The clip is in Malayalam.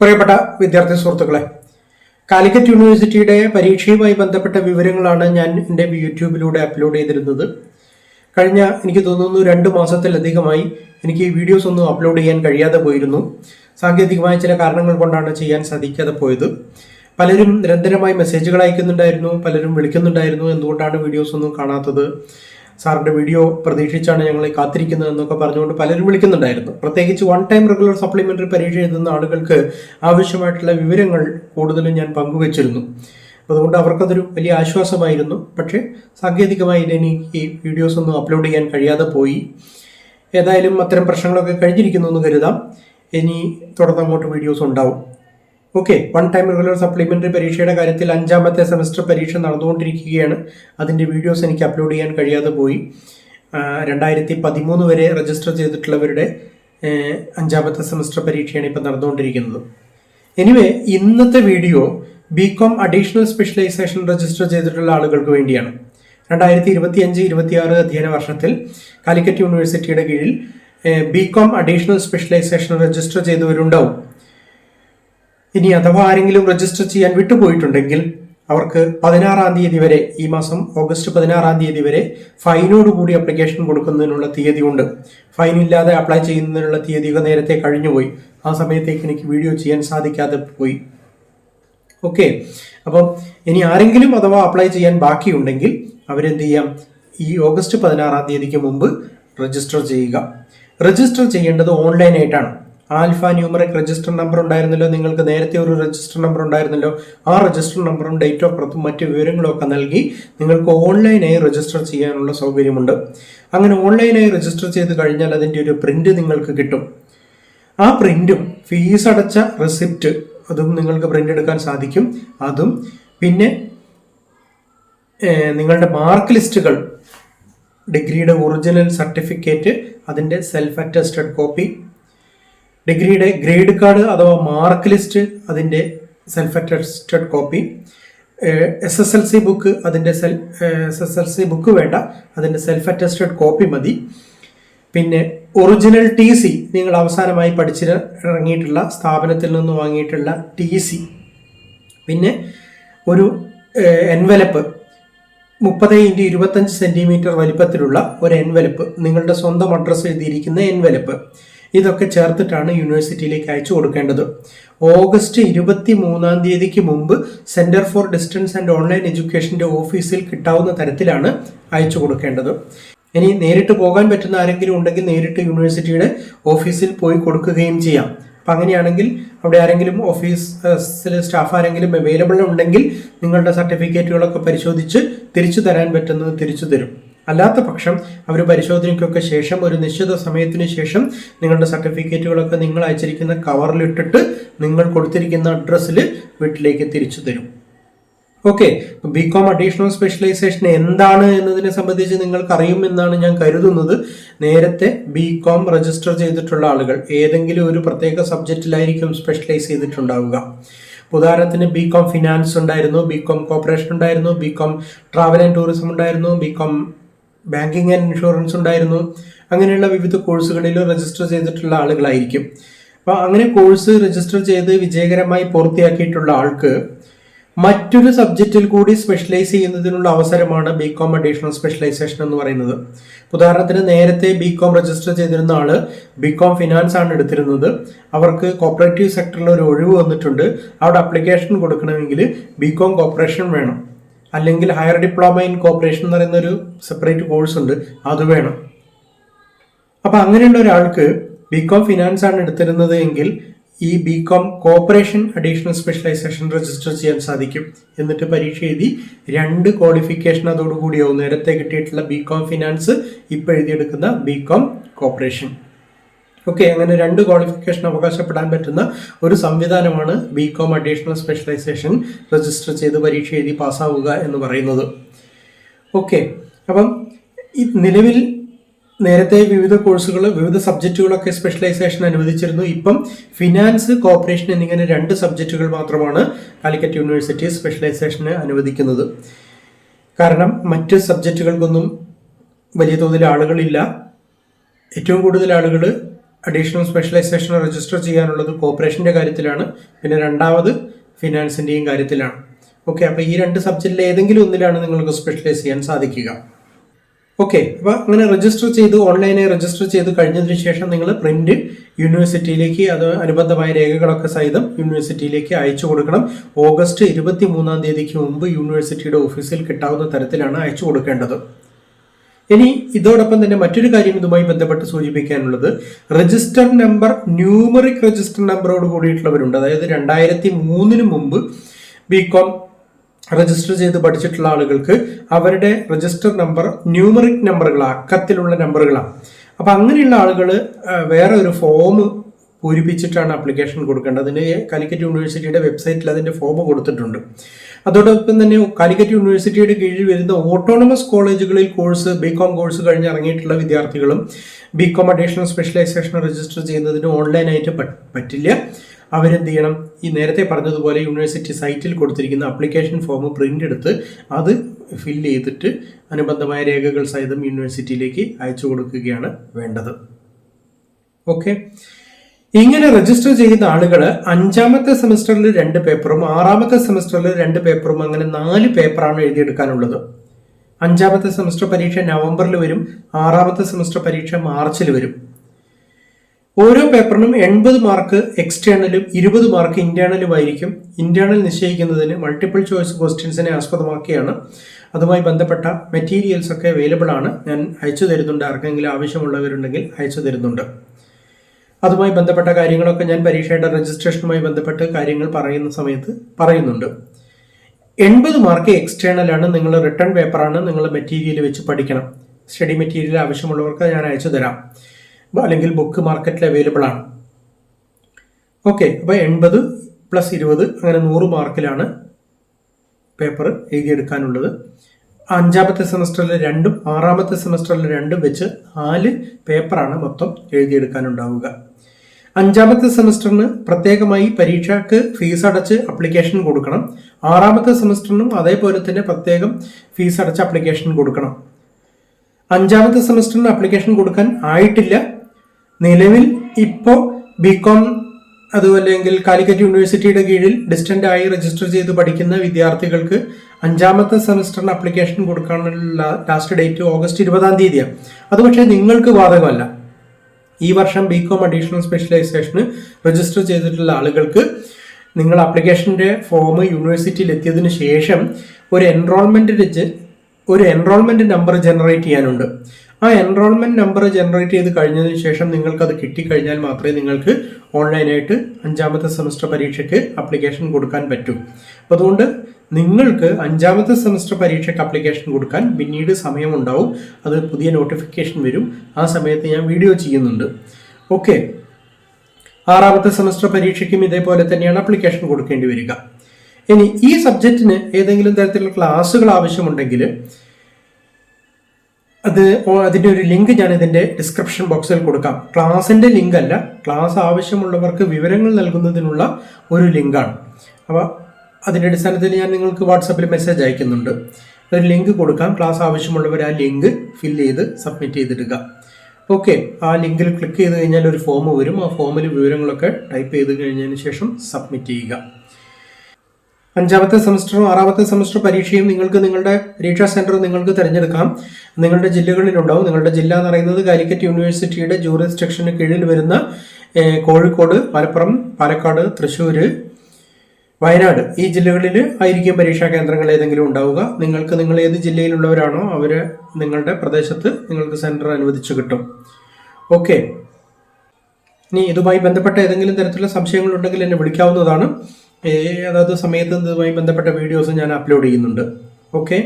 പ്രിയപ്പെട്ട വിദ്യാർത്ഥി സുഹൃത്തുക്കളെ കാലിക്കറ്റ് യൂണിവേഴ്സിറ്റിയുടെ പരീക്ഷയുമായി ബന്ധപ്പെട്ട വിവരങ്ങളാണ് ഞാൻ എന്റെ യൂട്യൂബിലൂടെ അപ്ലോഡ് ചെയ്തിരുന്നത്. കഴിഞ്ഞ എനിക്ക് തോന്നുന്നു രണ്ട് മാസത്തിലധികമായി എനിക്ക് ഈ വീഡിയോസ് ഒന്നും അപ്ലോഡ് ചെയ്യാൻ കഴിയാതെ പോയിരുന്നു. സാങ്കേതികമായ ചില കാരണങ്ങൾ കൊണ്ടാണ് ചെയ്യാൻ സാധിക്കാതെ പോയത്. പലരും നിരന്തരമായി മെസ്സേജുകൾ അയക്കുന്നുണ്ടായിരുന്നു പലരും വിളിക്കുന്നുണ്ടായിരുന്നു എന്തുകൊണ്ടാണ് വീഡിയോസ് ഒന്നും കാണാത്തത്? സാറിന്റെ വീഡിയോ പ്രതീക്ഷിച്ചാണ് ഞങ്ങളെ കാത്തിരിക്കുന്നത് എന്നൊക്കെ പറഞ്ഞുകൊണ്ട് പലരും വിളിക്കുന്നുണ്ടായിരുന്നു. പ്രത്യേകിച്ച് വൺ ടൈം റെഗുലർ സപ്ലിമെന്ററി പരീക്ഷ എഴുതുന്ന ആളുകൾക്ക് ആവശ്യമായിട്ടുള്ള വിവരങ്ങൾ കൂടുതലും ഞാൻ പങ്കുവച്ചിരുന്നു. അതുകൊണ്ട് അവർക്കതൊരു വലിയ ആശ്വാസമായിരുന്നു. പക്ഷേ സാങ്കേതികമായി എനിക്ക് ഈ വീഡിയോസ് ഒന്നും അപ്ലോഡ് ചെയ്യാൻ കഴിയാതെ പോയി. ഏതായാലും അത്തരം പ്രശ്നങ്ങളൊക്കെ കഴിഞ്ഞിരിക്കുന്നു എന്ന് കരുതാം. ഇനി തുടർന്ന് അങ്ങോട്ട് വീഡിയോസ് ഉണ്ടാവും. Okay one time regular supplementary പരീക്ഷയുടെ കാര്യത്തിൽ അഞ്ചാമത്തെ സെമസ്റ്റർ പരീക്ഷ നടന്നുകൊണ്ടിരിക്കുകയാണ്. അതിന്റെ വീഡിയോസ് എനിക്ക് അപ്ലോഡ് ചെയ്യാൻ കഴിയാതെ പോയി. രണ്ടായിരത്തി പതിമൂന്ന് വരെ രജിസ്റ്റർ ചെയ്തിട്ടുള്ളവരുടെ അഞ്ചാമത്തെ സെമസ്റ്റർ പരീക്ഷയാണ് ഇപ്പം നടന്നുകൊണ്ടിരിക്കുന്നത്. എനിവേ ഇന്നത്തെ video B com additional specialisation register ചെയ്തിട്ടുള്ള ആളുകൾക്ക് വേണ്ടിയാണ്. രണ്ടായിരത്തി ഇരുപത്തി അഞ്ച് ഇരുപത്തി ആറ് അധ്യയന വർഷത്തിൽ കാലിക്കറ്റ് യൂണിവേഴ്സിറ്റിയുടെ കീഴിൽ B com additional specialisation register ചെയ്തവരുണ്ടാവും. ഇനി അഥവാ ആരെങ്കിലും രജിസ്റ്റർ ചെയ്യാൻ വിട്ടുപോയിട്ടുണ്ടെങ്കിൽ അവർക്ക് പതിനാറാം തീയതി വരെ ഈ മാസം ഓഗസ്റ്റ് പതിനാറാം തീയതി വരെ ഫൈനോട് കൂടി അപ്ലിക്കേഷൻ കൊടുക്കുന്നതിനുള്ള തീയതി ഉണ്ട് ഫൈൻ ഇല്ലാതെ അപ്ലൈ ചെയ്യുന്നതിനുള്ള തീയതിയൊക്കെ നേരത്തെ കഴിഞ്ഞുപോയി. ആ സമയത്തേക്ക് എനിക്ക് വീഡിയോ ചെയ്യാൻ സാധിക്കാതെ പോയി. ഓക്കെ അപ്പം ഇനി ആരെങ്കിലും അഥവാ അപ്ലൈ ചെയ്യാൻ ബാക്കിയുണ്ടെങ്കിൽ അവരെന്ത് ചെയ്യാം? ഈ ഓഗസ്റ്റ് പതിനാറാം തീയതിക്ക് മുമ്പ് രജിസ്റ്റർ ചെയ്യുക. രജിസ്റ്റർ ചെയ്യേണ്ടത് ഓൺലൈനായിട്ടാണ് ആൽഫ ന്യൂമറിക് രജിസ്റ്റർ നമ്പർ ഉണ്ടായിരുന്നല്ലോ നിങ്ങൾക്ക് നേരത്തെ ഒരു രജിസ്റ്റർ നമ്പർ ഉണ്ടായിരുന്നല്ലോ. ആ രജിസ്റ്റർ നമ്പറും ഡേറ്റ് ഓഫ് ബർത്തും മറ്റ് വിവരങ്ങളും ഒക്കെ നൽകി നിങ്ങൾക്ക് ഓൺലൈനായി രജിസ്റ്റർ ചെയ്യാനുള്ള സൗകര്യമുണ്ട്. അങ്ങനെ ഓൺലൈനായി രജിസ്റ്റർ ചെയ്ത് കഴിഞ്ഞാൽ അതിന്റെ ഒരു പ്രിന്റ് നിങ്ങൾക്ക് കിട്ടും. ആ പ്രിന്റും ഫീസ് അടച്ച റെസിപ്റ്റ് അതും നിങ്ങൾക്ക് പ്രിന്റ് എടുക്കാൻ സാധിക്കും. അതും പിന്നെ നിങ്ങളുടെ മാർക്ക് ലിസ്റ്റുകൾ ഡിഗ്രിയുടെ ഒറിജിനൽ സർട്ടിഫിക്കറ്റ് അതിന്റെ സെൽഫ് അറ്റസ്റ്റഡ് കോപ്പി ഡിഗ്രിയുടെ ഗ്രേഡ് കാർഡ് അഥവാ മാർക്ക് ലിസ്റ്റ് അതിന്റെ self attested copy S S L C book അതിന്റെ self S S L C book വേണ്ട അതിന്റെ സെൽഫ് അറ്റസ്റ്റഡ് കോപ്പി മതി. പിന്നെ ഒറിജിനൽ ടി സി നിങ്ങൾ അവസാനമായി പഠിച്ച് ഇറങ്ങിയിട്ടുള്ള സ്ഥാപനത്തിൽ നിന്ന് വാങ്ങിയിട്ടുള്ള ടി സി പിന്നെ ഒരു എൻവലപ്പ് മുപ്പത് ഇന്റു ഇരുപത്തഞ്ച് സെന്റിമീറ്റർ വലിപ്പത്തിലുള്ള ഒരു എൻവലപ്പ് നിങ്ങളുടെ സ്വന്തം അഡ്രസ്സ് എഴുതിയിരിക്കുന്ന എൻവലപ്പ് ഇതൊക്കെ ചേർത്തിട്ടാണ് യൂണിവേഴ്സിറ്റിയിലേക്ക് അയച്ചു കൊടുക്കേണ്ടത്. ഓഗസ്റ്റ് ഇരുപത്തി മൂന്നാം തീയതിക്ക് മുമ്പ് centre for distance and online എഡ്യൂക്കേഷന്റെ ഓഫീസിൽ കിട്ടാവുന്ന തരത്തിലാണ് അയച്ചു കൊടുക്കേണ്ടത്. ഇനി നേരിട്ട് പോകാൻ പറ്റുന്ന ആരെങ്കിലും ഉണ്ടെങ്കിൽ നേരിട്ട് യൂണിവേഴ്സിറ്റിയുടെ ഓഫീസിൽ പോയി കൊടുക്കുകയും ചെയ്യാം. അപ്പം അങ്ങനെയാണെങ്കിൽ അവിടെ ആരെങ്കിലും ഓഫീസിലെ സ്റ്റാഫ് ആരെങ്കിലും അവൈലബിൾ ഉണ്ടെങ്കിൽ നിങ്ങളുടെ സർട്ടിഫിക്കറ്റുകളൊക്കെ പരിശോധിച്ച് തിരിച്ചു തരാൻ പറ്റുന്നത് തിരിച്ചു തരും. അല്ലാത്ത പക്ഷം അവർ പരിശോധനയ്ക്കൊക്കെ ശേഷം ഒരു നിശ്ചിത സമയത്തിന് ശേഷം നിങ്ങളുടെ സർട്ടിഫിക്കറ്റുകളൊക്കെ നിങ്ങൾ അയച്ചിരിക്കുന്ന കവറിലിട്ടിട്ട് നിങ്ങൾ കൊടുത്തിരിക്കുന്ന അഡ്രസ്സിൽ വീട്ടിലേക്ക് തിരിച്ചു തരും. Okay B com additional specialisation എന്താണ് എന്നതിനെ സംബന്ധിച്ച് നിങ്ങൾക്ക് അറിയുമെന്നാണ് ഞാൻ കരുതുന്നത്. നേരത്തെ ബി കോം രജിസ്റ്റർ ചെയ്തിട്ടുള്ള ആളുകൾ ഏതെങ്കിലും ഒരു പ്രത്യേക സബ്ജക്റ്റിലായിരിക്കും സ്പെഷ്യലൈസ് ചെയ്തിട്ടുണ്ടാവുക. ഉദാഹരണത്തിന് ബി കോം ഫിനാൻസ് ഉണ്ടായിരുന്നു ബി കോം കോപ്പറേഷൻ ഉണ്ടായിരുന്നു B com travel and tourism ഉണ്ടായിരുന്നു B com banking and insurance ഉണ്ടായിരുന്നു. അങ്ങനെയുള്ള വിവിധ കോഴ്സുകളിൽ രജിസ്റ്റർ ചെയ്തിട്ടുള്ള ആളുകളായിരിക്കും. അപ്പോൾ അങ്ങനെ കോഴ്സ് രജിസ്റ്റർ ചെയ്ത് വിജയകരമായി പൂർത്തിയാക്കിയിട്ടുള്ള ആൾക്ക് മറ്റൊരു സബ്ജക്റ്റിൽ കൂടി സ്പെഷ്യലൈസ് ചെയ്യുന്നതിനുള്ള അവസരമാണ് ബി കോം അഡീഷണൽ സ്പെഷ്യലൈസേഷൻ എന്ന് പറയുന്നത്. ഉദാഹരണത്തിന് നേരത്തെ ബി കോം രജിസ്റ്റർ ചെയ്തിരുന്ന ആൾ ബി കോം ഫിനാൻസ് ആണ് എടുത്തിരുന്നത്. അവർക്ക് കോപ്പറേറ്റീവ് സെക്ടറിൽ ഒരു ഒഴിവ് വന്നിട്ടുണ്ട്. അവിടെ അപ്ലിക്കേഷൻ കൊടുക്കണമെങ്കിൽ ബി കോം കോപ്പറേഷൻ വേണം. അല്ലെങ്കിൽ ഹയർ ഡിപ്ലോമ ഇൻ കോപ്പറേഷൻ എന്ന് പറയുന്ന ഒരു സെപ്പറേറ്റ് കോഴ്സ് ഉണ്ട്. അത് വേണം. അപ്പൊ അങ്ങനെയുള്ള ഒരാൾക്ക് ബികോം ഫിനാൻസ് ആണ് എടുത്തിരുന്നത് എങ്കിൽ ഈ B com cooperation additional specialisation register ചെയ്യാൻ സാധിക്കും. എന്നിട്ട് പരീക്ഷ എഴുതി രണ്ട് ക്വാളിഫിക്കേഷൻ അതോടുകൂടിയാവും നേരത്തെ കിട്ടിയിട്ടുള്ള ബികോം ഫിനാൻസ് ഇപ്പോൾ എഴുതിയെടുക്കുന്ന ബി കോം കോപ്പറേഷൻ ഓക്കെ അങ്ങനെ രണ്ട് ക്വാളിഫിക്കേഷൻ അവകാശപ്പെടാൻ പറ്റുന്ന ഒരു സംവിധാനമാണ് B com additional specialisation register ചെയ്ത് പരീക്ഷ എഴുതി പാസ്സാവുക എന്ന് പറയുന്നത്. ഓക്കെ അപ്പം ഈ നിലവിൽ നേരത്തെ വിവിധ കോഴ്സുകൾ വിവിധ സബ്ജക്റ്റുകളൊക്കെ സ്പെഷ്യലൈസേഷൻ അനുവദിച്ചിരുന്നു. ഇപ്പം ഫിനാൻസ് കോപ്പറേഷൻ എന്നിങ്ങനെ രണ്ട് സബ്ജക്റ്റുകൾ മാത്രമാണ് കാലിക്കറ്റ് യൂണിവേഴ്സിറ്റി സ്പെഷ്യലൈസേഷന് അനുവദിക്കുന്നത്. കാരണം മറ്റ് സബ്ജക്റ്റുകൾക്കൊന്നും വലിയ തോതിൽ ആളുകളില്ല. ഏറ്റവും കൂടുതൽ ആളുകൾ അഡീഷണൽ സ്പെഷ്യലൈസേഷൻ രജിസ്റ്റർ ചെയ്യാനുള്ളത് കോപ്പറേഷന്റെ കാര്യത്തിലാണ്. പിന്നെ രണ്ടാമത് ഫിനാൻസിന്റെയും കാര്യത്തിലാണ്. ഓക്കെ അപ്പോൾ ഈ രണ്ട് സബ്ജക്റ്റിൽ ഏതെങ്കിലും ഒന്നിലാണ് നിങ്ങൾക്ക് സ്പെഷ്യലൈസ് ചെയ്യാൻ സാധിക്കുക. ഓക്കെ അപ്പോൾ അങ്ങനെ രജിസ്റ്റർ ചെയ്ത് ഓൺലൈനായി രജിസ്റ്റർ ചെയ്ത് കഴിഞ്ഞതിന് ശേഷം നിങ്ങൾ പ്രിന്റ് യൂണിവേഴ്സിറ്റിയിലേക്ക് അത് അനുബന്ധമായ രേഖകളൊക്കെ സഹിതം യൂണിവേഴ്സിറ്റിയിലേക്ക് അയച്ചു കൊടുക്കണം. ഓഗസ്റ്റ് ഇരുപത്തി മൂന്നാം തീയതിക്ക് മുമ്പ് യൂണിവേഴ്സിറ്റിയുടെ ഓഫീസിൽ കിട്ടാവുന്ന തരത്തിലാണ് അയച്ചു കൊടുക്കേണ്ടത്. ഇനി ഇതോടൊപ്പം തന്നെ മറ്റൊരു കാര്യം ഇതുമായി ബന്ധപ്പെട്ട് സൂചിപ്പിക്കാനുള്ളത് രജിസ്റ്റർ നമ്പർ ന്യൂമറിക് രജിസ്റ്റർ നമ്പറോട് കൂടിയിട്ടുള്ളവരുണ്ട്. അതായത് രണ്ടായിരത്തി മൂന്നിന് മുമ്പ് ബികോം രജിസ്റ്റർ ചെയ്ത് പഠിച്ചിട്ടുള്ള ആളുകൾക്ക് അവരുടെ രജിസ്റ്റർ നമ്പർ ന്യൂമറിക് നമ്പറുകളാണ് അക്കത്തിലുള്ള നമ്പറുകളാണ് അപ്പം അങ്ങനെയുള്ള ആളുകൾ വേറെ ഒരു ഫോം പൂരിപ്പിച്ചിട്ടാണ് അപ്ലിക്കേഷൻ കൊടുക്കേണ്ടത്. അതിന് കാലിക്കറ്റ് യൂണിവേഴ്സിറ്റിയുടെ വെബ്സൈറ്റിൽ അതിന്റെ ഫോം കൊടുത്തിട്ടുണ്ട്. അതോടൊപ്പം തന്നെ കാലിക്കറ്റ് യൂണിവേഴ്സിറ്റിയുടെ കീഴിൽ വരുന്ന ഓട്ടോണമസ് കോളേജുകളിൽ കോഴ്സ് ബികോം കോഴ്സ് കഴിഞ്ഞ് ഇറങ്ങിയിട്ടുള്ള വിദ്യാർത്ഥികളും ബികോം അഡീഷണൽ സ്പെഷ്യലൈസേഷൻ രജിസ്റ്റർ ചെയ്യുന്നതിന് ഓൺലൈനായിട്ട് പറ്റില്ല. അവരെന്ത് ചെയ്യണം ഈ നേരത്തെ പറഞ്ഞതുപോലെ യൂണിവേഴ്സിറ്റി സൈറ്റിൽ കൊടുത്തിരിക്കുന്ന അപ്ലിക്കേഷൻ ഫോം പ്രിന്റ് എടുത്ത് അത് ഫിൽ ചെയ്തിട്ട് അനുബന്ധമായ രേഖകൾ സഹിതം യൂണിവേഴ്സിറ്റിയിലേക്ക് അയച്ചു കൊടുക്കുകയാണ് വേണ്ടത്. ഓക്കെ ഇങ്ങനെ രജിസ്റ്റർ ചെയ്യുന്ന ആളുകൾ അഞ്ചാമത്തെ സെമസ്റ്ററിൽ രണ്ട് പേപ്പറും ആറാമത്തെ സെമസ്റ്ററിൽ രണ്ട് പേപ്പറും അങ്ങനെ നാല് പേപ്പറാണ് എഴുതിയെടുക്കാനുള്ളത്. അഞ്ചാമത്തെ സെമസ്റ്റർ പരീക്ഷ നവംബറിൽ വരും ആറാമത്തെ സെമസ്റ്റർ പരീക്ഷ മാർച്ചിൽ വരും. ഓരോ പേപ്പറിനും എൺപത് മാർക്ക് എക്സ്റ്റേണലും ഇരുപത് മാർക്ക് ഇന്റേണലും ആയിരിക്കും. ഇന്റേണൽ നിശ്ചയിക്കുന്നതിന് മൾട്ടിപ്പിൾ ചോയ്സ് ക്വസ്റ്റ്യൻസിനെ ആസ്പദമാക്കിയാണ്. അതുമായി ബന്ധപ്പെട്ട മെറ്റീരിയൽസ് ഒക്കെ അവൈലബിൾ ആണ്. ഞാൻ അയച്ചു തരുന്നുണ്ട്. ആർക്കെങ്കിലും ആവശ്യമുള്ളവരുണ്ടെങ്കിൽ അയച്ചു തരുന്നുണ്ട്. അതുമായി ബന്ധപ്പെട്ട കാര്യങ്ങളൊക്കെ ഞാൻ പരീക്ഷയുടെ രജിസ്ട്രേഷനുമായി ബന്ധപ്പെട്ട് കാര്യങ്ങൾ പറയുന്ന സമയത്ത് പറയുന്നുണ്ട്. എൺപത് മാർക്ക് എക്സ്റ്റേണൽ ആണ് നിങ്ങൾ റിട്ടേൺ പേപ്പറാണ് നിങ്ങൾ മെറ്റീരിയൽ വെച്ച് പഠിക്കണം. സ്റ്റഡി മെറ്റീരിയൽ ആവശ്യമുള്ളവർക്ക് ഞാൻ അയച്ചു തരാം. അല്ലെങ്കിൽ ബുക്ക് മാർക്കറ്റിൽ അവൈലബിൾ ആണ്. ഓക്കെ അപ്പോൾ എൺപത് പ്ലസ് ഇരുപത് അങ്ങനെ നൂറ് മാർക്കിലാണ് പേപ്പർ എഴുതിയെടുക്കാനുള്ളത്. അഞ്ചാമത്തെ സെമസ്റ്ററിൽ രണ്ടും ആറാമത്തെ സെമസ്റ്ററിൽ രണ്ടും വെച്ച് നാല് പേപ്പറാണ് മൊത്തം എഴുതിയെടുക്കാനുണ്ടാവുക. അഞ്ചാമത്തെ സെമസ്റ്ററിന് പ്രത്യേകമായി പരീക്ഷയ്ക്ക് ഫീസ് അടച്ച് അപ്ലിക്കേഷൻ കൊടുക്കണം. ആറാമത്തെ സെമസ്റ്ററിനും അതേപോലെ തന്നെ പ്രത്യേകം ഫീസ് അടച്ച് അപ്ലിക്കേഷൻ കൊടുക്കണം. അഞ്ചാമത്തെ സെമസ്റ്ററിന് അപ്ലിക്കേഷൻ കൊടുക്കാൻ ആയിട്ടില്ല. നിലവിൽ ഇപ്പോൾ ബികോം അതുമല്ലെങ്കിൽ കാലിക്കറ്റ് യൂണിവേഴ്സിറ്റിയുടെ കീഴിൽ ഡിസ്റ്റന്റ് ആയി രജിസ്റ്റർ ചെയ്ത് പഠിക്കുന്ന വിദ്യാർത്ഥികൾക്ക് അഞ്ചാമത്തെ സെമസ്റ്ററിന് അപ്ലിക്കേഷൻ കൊടുക്കാനുള്ള ലാസ്റ്റ് ഡേറ്റ് ഓഗസ്റ്റ് ഇരുപതാം തീയതിയാണ്. അത് പക്ഷേ നിങ്ങൾക്ക് ബാധകമല്ല. ഈ വർഷം ബി കോം അഡീഷണൽ സ്പെഷ്യലൈസേഷന് രജിസ്റ്റർ ചെയ്തിട്ടുള്ള ആളുകൾക്ക് നിങ്ങൾ ആപ്ലിക്കേഷന്റെ ഫോം യൂണിവേഴ്സിറ്റിയിൽ എത്തിയതിന് ശേഷം ഒരു എൻറോൾമെന്റ് ഒരു എൻറോൾമെന്റ് നമ്പർ ജനറേറ്റ് ചെയ്യാനുണ്ട്. ആ എൻറോൾമെന്റ് നമ്പർ ജനറേറ്റ് ചെയ്ത് കഴിഞ്ഞതിന് ശേഷം നിങ്ങൾക്ക് അത് കിട്ടിക്കഴിഞ്ഞാൽ മാത്രമേ നിങ്ങൾക്ക് ഓൺലൈനായിട്ട് അഞ്ചാമത്തെ സെമസ്റ്റർ പരീക്ഷയ്ക്ക് അപ്ലിക്കേഷൻ കൊടുക്കാൻ പറ്റും. അപ്പോൾ അതുകൊണ്ട് നിങ്ങൾക്ക് അഞ്ചാമത്തെ സെമസ്റ്റർ പരീക്ഷയ്ക്ക് അപ്ലിക്കേഷൻ കൊടുക്കാൻ പിന്നീട് സമയമുണ്ടാവും. അത് പുതിയ നോട്ടിഫിക്കേഷൻ വരും. ആ സമയത്ത് ഞാൻ വീഡിയോ ചെയ്യുന്നുണ്ട്. ഓക്കെ ആറാമത്തെ സെമസ്റ്റർ പരീക്ഷയ്ക്കും ഇതേപോലെ തന്നെയാണ് അപ്ലിക്കേഷൻ കൊടുക്കേണ്ടി വരിക. ഇനി ഈ സബ്ജക്റ്റിന് ഏതെങ്കിലും തരത്തിലുള്ള ക്ലാസ്സുകൾ ആവശ്യമുണ്ടെങ്കിൽ അത് അതിന്റെ ഒരു ലിങ്ക് ഞാൻ ഇതിന്റെ ഡിസ്ക്രിപ്ഷൻ ബോക്സിൽ കൊടുക്കാം. ക്ലാസിന്റെ ലിങ്ക് അല്ല ക്ലാസ് ആവശ്യമുള്ളവർക്ക് വിവരങ്ങൾ നൽകുന്നതിനുള്ള ഒരു ലിങ്കാണ് അപ്പോൾ അതിന്റെ അടിസ്ഥാനത്തിൽ ഞാൻ നിങ്ങൾക്ക് വാട്സപ്പിൽ മെസ്സേജ് അയക്കുന്നുണ്ട്. ഒരു ലിങ്ക് കൊടുക്കാം ക്ലാസ് ആവശ്യമുള്ളവർ ആ ലിങ്ക് ഫില്ല് ചെയ്ത് സബ്മിറ്റ് ചെയ്തിടുക. ഓക്കെ ആ ലിങ്കിൽ ക്ലിക്ക് ചെയ്ത് കഴിഞ്ഞാൽ ഒരു ഫോം വരും. ആ ഫോമിൽ വിവരങ്ങളൊക്കെ ടൈപ്പ് ചെയ്ത് കഴിഞ്ഞതിന് ശേഷം സബ്മിറ്റ് ചെയ്യുക. അഞ്ചാമത്തെ സെമസ്റ്ററും ആറാമത്തെ സെമസ്റ്റർ പരീക്ഷയും നിങ്ങൾക്ക് നിങ്ങളുടെ പരീക്ഷാ സെന്റർ നിങ്ങൾക്ക് തിരഞ്ഞെടുക്കാം. നിങ്ങളുടെ ജില്ലകളിലുണ്ടാവും. നിങ്ങളുടെ ജില്ല എന്ന് പറയുന്നത് കാലിക്കറ്റ് യൂണിവേഴ്സിറ്റിയുടെ ജൂറിസ്ട്രക്ഷന് കീഴിൽ വരുന്ന കോഴിക്കോട് മലപ്പുറം പാലക്കാട് തൃശ്ശൂർ വയനാട് ഈ ജില്ലകളിൽ ആയിരിക്കും പരീക്ഷാ കേന്ദ്രങ്ങൾ ഏതെങ്കിലും ഉണ്ടാവുക. നിങ്ങൾക്ക് നിങ്ങൾ ഏത് ജില്ലയിലുള്ളവരാണോ അവർ നിങ്ങളുടെ പ്രദേശത്ത് നിങ്ങൾക്ക് സെന്റർ അനുവദിച്ചു കിട്ടും. ഓക്കെ. ഇനി ഇതുമായി ബന്ധപ്പെട്ട ഏതെങ്കിലും തരത്തിലുള്ള സംശയങ്ങളുണ്ടെങ്കിൽ എന്നെ വിളിക്കാവുന്നതാണ്. അതായത് സമയത്ത് ഇതുമായി ബന്ധപ്പെട്ട വീഡിയോസ് ഞാൻ അപ്ലോഡ് ചെയ്യുന്നുണ്ട്. ഓക്കെ